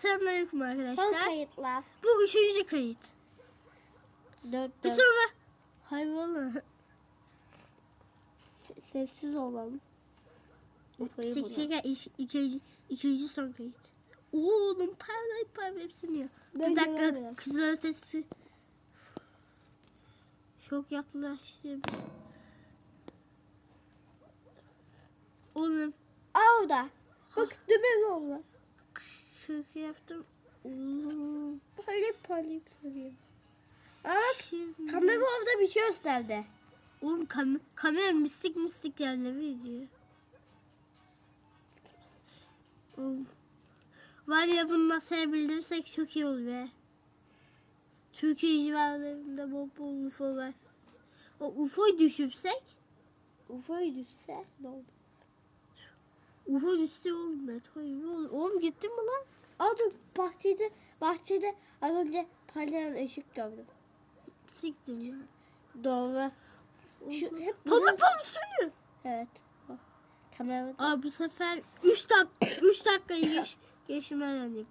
Selamünaleyküm Son arkadaşlar. kayıtlar. Bu üçüncü kayıt. Dört Bir dört. sonra... Hayır valla. Sessiz olalım. İş, ikinci, ikinci son kayıt. Oğlum parlayıp parlayıp. Ben Bir dakika kızıl ötesi. Çok yaklaştım. Oğlum orada. Bak dümen oldu. Şaka yaptım. Parlayıp parlayıp duruyor. Bak Şimdi... kamera orada bir şey gösterdi. Oğlum kam kamera mistik mistik yerlere gidiyor. Oğlum. Var ya bunu nasıl bildirsek çok iyi olur be. Türkiye civarlarında bol bol UFO var. O UFO'yu düşürsek UFO'yu düşse ne oldu? UFO düşse oğlum gibi olur. Oğlum gitti mi lan? Aa dur bahçede, bahçede az önce parlayan ışık gördüm. Siktir ya. Doğru. Şu hep Palı palı sönüyor. Evet. Kamera Aa bu sefer 3 dakika 3 dakikayı geç geçmeden.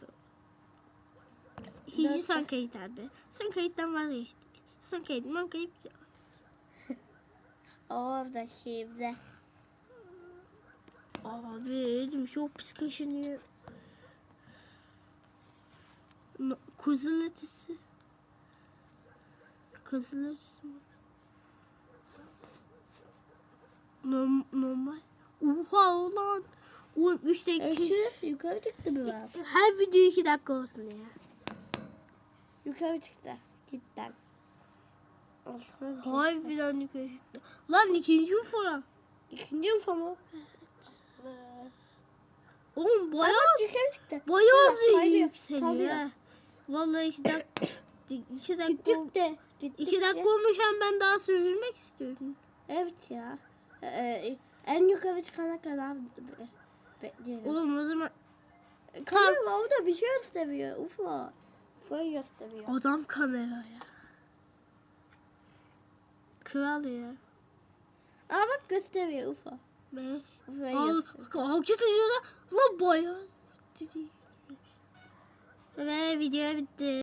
İkinci Dört son kayıt abi. Son kayıttan vazgeçtik. Son kayıt, son kayıt. orada şimdi. Abi elim çok pis kaşınıyor. Kuzun ötesi. Kuzun ötesi mi? Norm, normal. Oha ulan. Oğlum 3 dakika. Ölçü yukarı çıktı biraz. Her video 2 dakika olsun ya. Yukarı çıktı. Cidden. Harbiden yukarı çıktı. Lan ikinci UFO. İkinci UFO mu? Oğlum bayağı bayağı kaydıyor, yükseliyor. Vallahi 2 dakika 2 dakika ol- Gittikçe. Gittikçe. iki dakika olmuş hem ben daha sürdürmek istiyorum. Evet ya. Ee, en yukarı çıkana kadar be- bekleyelim. Oğlum o zaman Kamera orada bir şey gösteriyor. UFO. UFO'yu gösteriyor. adam kamera ya. Kral ya. Aa bak gösteriyor UFO. Beş. Al, gösteriyor. hareket ediyorlar. Lan bayağı. Ve video bitti.